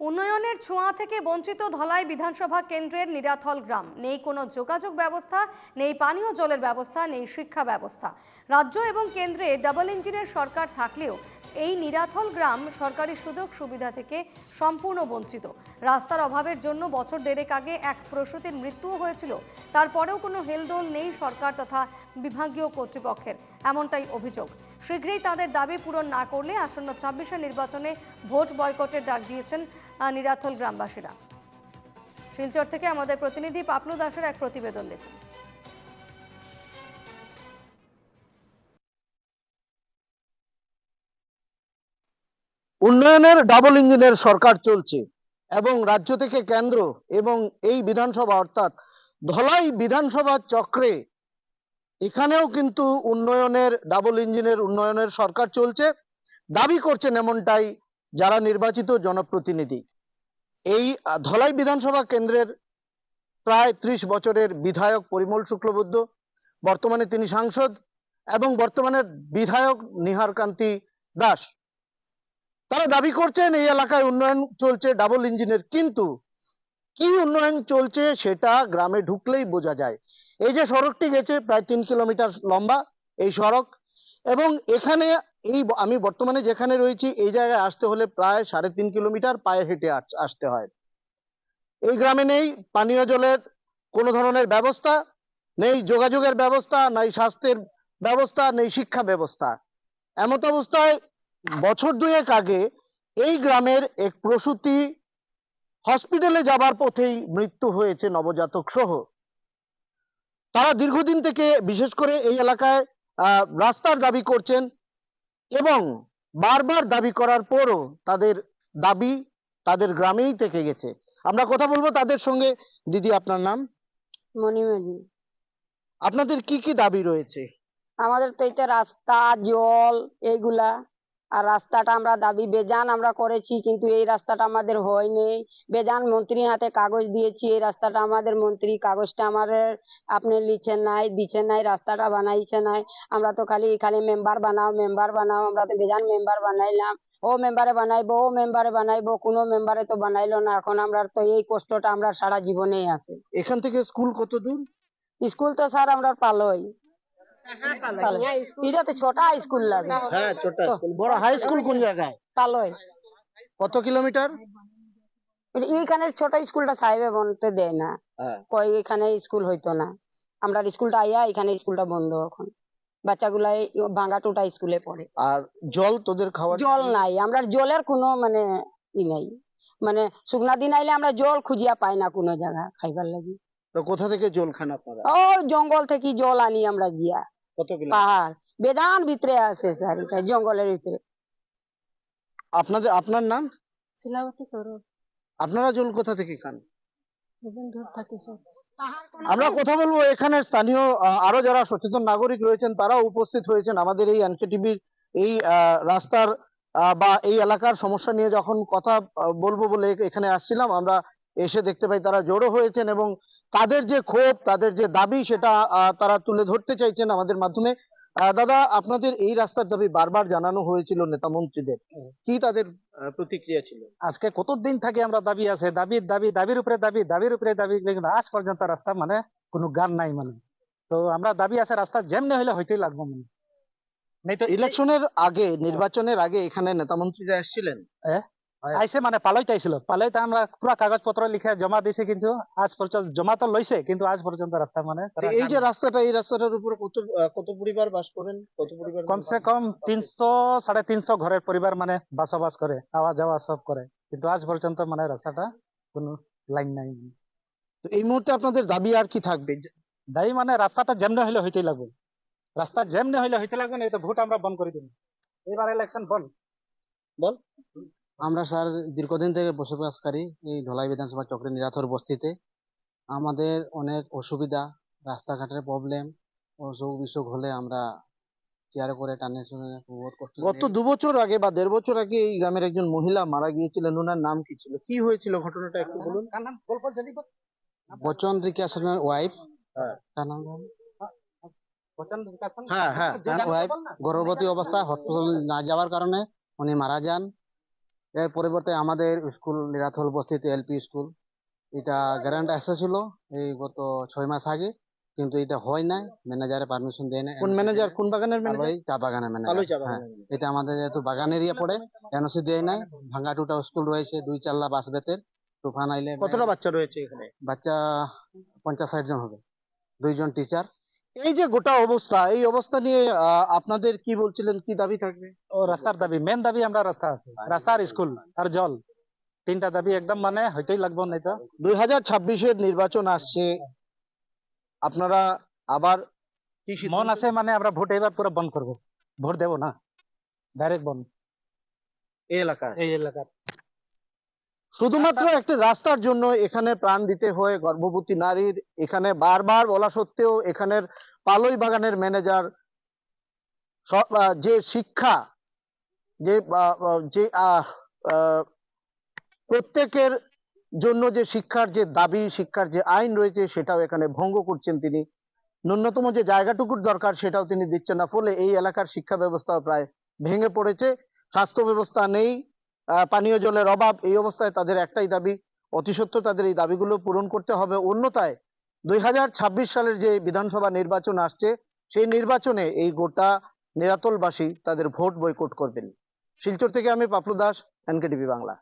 উন্নয়নের ছোঁয়া থেকে বঞ্চিত ধলাই বিধানসভা কেন্দ্রের নিরাথল গ্রাম। নেই কোনো যোগাযোগ ব্যবস্থা, নেই পানীয় জলের ব্যবস্থা, নেই শিক্ষা ব্যবস্থা। রাজ্য এবং কেন্দ্রে ডাবল ইঞ্জিনের সরকার থাকলেও এই নিরাথল গ্রাম সরকারি সুযোগ সুবিধা থেকে সম্পূর্ণ বঞ্চিত। রাস্তার অভাবের জন্য বছর দেড়েক আগে এক প্রসূতির মৃত্যুও হয়েছিল। তারপরেও কোনো হেলদোল নেই সরকার তথা বিভাগীয় কর্তৃপক্ষের, এমনটাই অভিযোগ। শীঘ্রই তাদের দাবি পূরণ না করলে আসন্ন ছাব্বিশে নির্বাচনে ভোট বয়কটের ডাক দিয়েছেন নিরাথল গ্রামবাসীরা। শিলচর থেকে আমাদের প্রতিনিধি পাপলু দাসের এক প্রতিবেদন দেখুন। উন্নয়নের ডাবল ইঞ্জিনের সরকার চলছে এবং রাজ্য থেকে কেন্দ্র এবং এই বিধানসভা অর্থাৎ ধলাই বিধানসভা চক্রে এখানেও কিন্তু উন্নয়নের ডাবল ইঞ্জিনের উন্নয়নের সরকার চলছে। দাবি করছেন এমনটাই যারা নির্বাচিত জনপ্রতিনিধি। এই ধলাই বিধানসভা কেন্দ্রের প্রায় ত্রিশ বছরের বিধায়ক পরিমল শুক্লবৈদ্য, বর্তমানে তিনি সাংসদ, এবং বর্তমানে বিধায়ক নিহার কান্তি দাস। তারা দাবি করছেন, এই এলাকায় উন্নয়ন চলছে ডাবল ইঞ্জিনের, কিন্তু কি উন্নয়ন চলছে সেটা গ্রামে ঢুকলেই বোঝা যায়। এই যে সড়কটি গেছে, প্রায় তিন কিলোমিটার লম্বা, এই সড়ক এবং এখানে এই আমি বর্তমানে যেখানে রয়েছি, এই জায়গায় আসতে হলে প্রায় সাড়ে তিন কিলোমিটার পায়ে হেঁটে আস- আসতে হয়। এই গ্রামে নেই পানীয় জলের কোনো ধরনের ব্যবস্থা, নেই যোগাযোগের ব্যবস্থা, নাই স্বাস্থ্যের ব্যবস্থা, নেই শিক্ষা ব্যবস্থা। এমত অবস্থায় বছর দুয়েক আগে এই গ্রামের এক প্রসূতি হসপিটালে যাবার পথেই মৃত্যু হয়েছে নবজাতক সহ। তারা দীর্ঘদিন থেকে বিশেষ করে এই এলাকায় রাস্তার দাবি করছেন এবং বারবার দাবি করার পরও তাদের দাবি তাদের গ্রামেই থেকে গেছে। আমরা কথা বলব তাদের সঙ্গে। দিদি আপনার নাম? মণিমাঝি আপনাদের কি কি দাবি রয়েছে? আমাদের তো এটা রাস্তা জল এইগুলা আর রাস্তাটা আমরা দাবি বেজান আমরা করেছি কিন্তু এই রাস্তাটা আমাদের হয়নি। বেজান মন্ত্রীর হাতে কাগজ দিয়েছি এই রাস্তাটা আমাদের মন্ত্রী কাগজটা আমাদের আপনি লিখছেন নাই দিচ্ছেন নাই রাস্তাটা বানাইছে নাই। আমরা তো খালি খালি মেম্বার বানাও মেম্বার বানাও আমরা তো বেজান মেম্বার বানাইলাম। ও মেম্বারে বানাইবো ও মেম্বারে বানাইবো কোনো মেম্বারে তো বানাইলো না। এখন আমরা তো এই কষ্টটা আমরা সারা জীবনেই আছে। এখান থেকে স্কুল কত দূর স্কুল তো স্যার আমরা পালোই। এটা তো ছোটা স্কুল লাগে। হ্যাঁ ছোট বড় হাই স্কুল কোন জায়গায়? পালোই কত কিলোমিটার? এইখানে ছোট স্কুলটা সাহেবে বনতে দেয় না। হ্যাঁ। কই এখানে স্কুল হইতো না। আমরা স্কুলটা আইয়া এখানে স্কুলটা বন্ধ এখন। ভাঙা টুটা স্কুলে পড়ে। আর জল তোদের খাওয়া জল নাই। আমরা জলের কোনো মানে ই নাই। মানে শুকনা দিন আইলে আমরা জল খুঁজিয়া পাই না কোনো জায়গা খাইবার লাগি। তো কোথা থেকে জল খান আপনারা ও জঙ্গল থেকে জল আনি আমরা গিয়া। কত কিলো পাহাড়। বেদান ভিতরে আছে স্যার এটা জঙ্গলের ভিতরে। আপনাদের আপনার নাম? শিলাবতী করো। আপনারা জল কোথা থেকে খান? দূর থাকি স্যার। আমরা কথা বলব এখানে স্থানীয় আরও যারা সচেতন নাগরিক রয়েছেন তারা উপস্থিত হয়েছেন আমাদের এই এনকেটিভির এই আহ, রাস্তার আহ, বা এই এলাকার সমস্যা নিয়ে যখন কথা বলব বলে এখানে আসছিলাম আমরা এসে দেখতে পাই তারা জড়ো হয়েছেন এবং তাদের যে ক্ষোভ তাদের যে দাবি সেটা তারা তুলে ধরতে চাইছেন আমাদের মাধ্যমে। দাদা আপনাদের এই রাস্তার দাবি বারবার জানানো হয়েছিল নেতা মন্ত্রীদের। কি তাদের প্রতিক্রিয়া ছিল? আজকে কতদিন থেকে আমরা দাবি আছে দাবির দাবি দাবির উপরে দাবি দাবির উপরে দাবি আজ পর্যন্ত রাস্তা মানে কোনো গান নাই মানে। তো আমরা দাবি আছে রাস্তা যেমনি হইলে হইতেই লাগবে মানে। নেই তো ইলেকশনের আগে নির্বাচনের আগে এখানে নেতা মন্ত্রীরা এসেছিলেন? আইসে মানে পালইতে আইছিল। পালইতে আমরা পুরা কাগজ পত্র লিখে জমা দিছি কিন্তু আজ পর্যন্ত জমা তো লইছে কিন্তু আজ পর্যন্ত রাস্তা মানে এই যে রাস্তাটা এই রাস্তাটার উপরে কত কত পরিবার বাস করেন কত পরিবার কমসে কম তিনশো সাড়ে তিনশো ঘরের পরিবার মানে বসবাস করে আওয়া যাওয়া সব করে কিন্তু আজ পর্যন্ত মানে রাস্তাটা কোনো লাইন নাই। তো এই মুহূর্তে আপনাদের দাবি আর কি থাকবে? দায়ী মানে রাস্তাটা যেমনি হইলে হইতেই লাগবে। রাস্তা যেমনি হইলে হইতে লাগবে না এই তো ভোট আমরা বন্ধ করে দিব এবার ইলেকশন বন্ধ? আমরা স্যার দীর্ঘদিন থেকে বসবাসকারী এই ধলাই বিধানসভা চক্রের নিরাথর বস্তিতে। আমাদের অনেক অসুবিধা রাস্তাঘাটের প্রবলেম অসুখ বিসুখ হলে আমরা চেয়ারে করে টানে শুনে বহুত কষ্ট গত দু বছর আগে বা দেড় বছর আগে এই গ্রামের একজন মহিলা মারা গিয়েছিলেন। ওনার নাম কি ছিল? কি হয়েছিল ঘটনাটা একটু বলুন? বচন রিকা সেনের ওয়াইফ হ্যাঁ। তার নাম হ্যাঁ হ্যাঁ ওয়াইফ গর্ভবতী অবস্থা হসপিটাল না যাওয়ার কারণে উনি মারা যান। এর পরিবর্তে আমাদের স্কুল নিরাথল বস্তিতে এলপি স্কুল। এটা গ্যারান্ট এসেছিল এই গত ছয় মাস আগে কিন্তু এটা হয় নাই ম্যানেজারে পারমিশন দেয় না কোন ম্যানেজার কোন বাগানের ম্যানেজার চা বাগানের ম্যানেজার হ্যাঁ এটা আমাদের যেহেতু বাগান এরিয়া পড়ে এনওসি দেয় নাই। ভাঙ্গা টুটা স্কুল রয়েছে দুই চাল্লা বাস বেতের। তুফান আইলে কতটা বাচ্চা রয়েছে এখানে? বাচ্চা পঞ্চাশ ষাট জন হবে। দুইজন টিচার এই যে গোটা অবস্থা এই অবস্থা নিয়ে আপনাদের কি বলছিলেন কি দাবি থাকবে? ও রাস্তার দাবি মেন দাবি আমরা রাস্তা আছে। রাস্তা আর স্কুল আর জল। তিনটা দাবি একদম মানে হইতেই লাগবো নাই তো দুই হাজার ছাব্বিশের নির্বাচন আসছে। আপনারা আবার মন আছে মানে আমরা ভোট এবার পুরো বন্ধ করব। ভোট দেবো না। ডাইরেক্ট বন্ধ। এই এলাকায় এই এলাকার। শুধুমাত্র একটা রাস্তার জন্য এখানে প্রাণ দিতে হয় গর্ভবতী নারীর। এখানে বারবার বলা সত্ত্বেও এখানের পালই বাগানের ম্যানেজার যে শিক্ষা যে যে প্রত্যেকের জন্য যে শিক্ষার যে দাবি শিক্ষার যে আইন রয়েছে সেটাও এখানে ভঙ্গ করছেন তিনি। ন্যূনতম যে জায়গাটুকুর দরকার সেটাও তিনি দিচ্ছেন না ফলে এই এলাকার শিক্ষা ব্যবস্থাও প্রায় ভেঙে পড়েছে। স্বাস্থ্য ব্যবস্থা নেই পানীয় জলের অভাব, এই অবস্থায় তাদের একটাই দাবি, অতি সত্য তাদের এই দাবিগুলো পূরণ করতে হবে। অন্যথায় দুই সালের যে বিধানসভা নির্বাচন আসছে, সেই নির্বাচনে এই গোটা নিরাতলবাসী তাদের ভোট বয়কট করবেন। শিলচর থেকে আমি পাপলু দাস, এনকেটিভি বাংলা।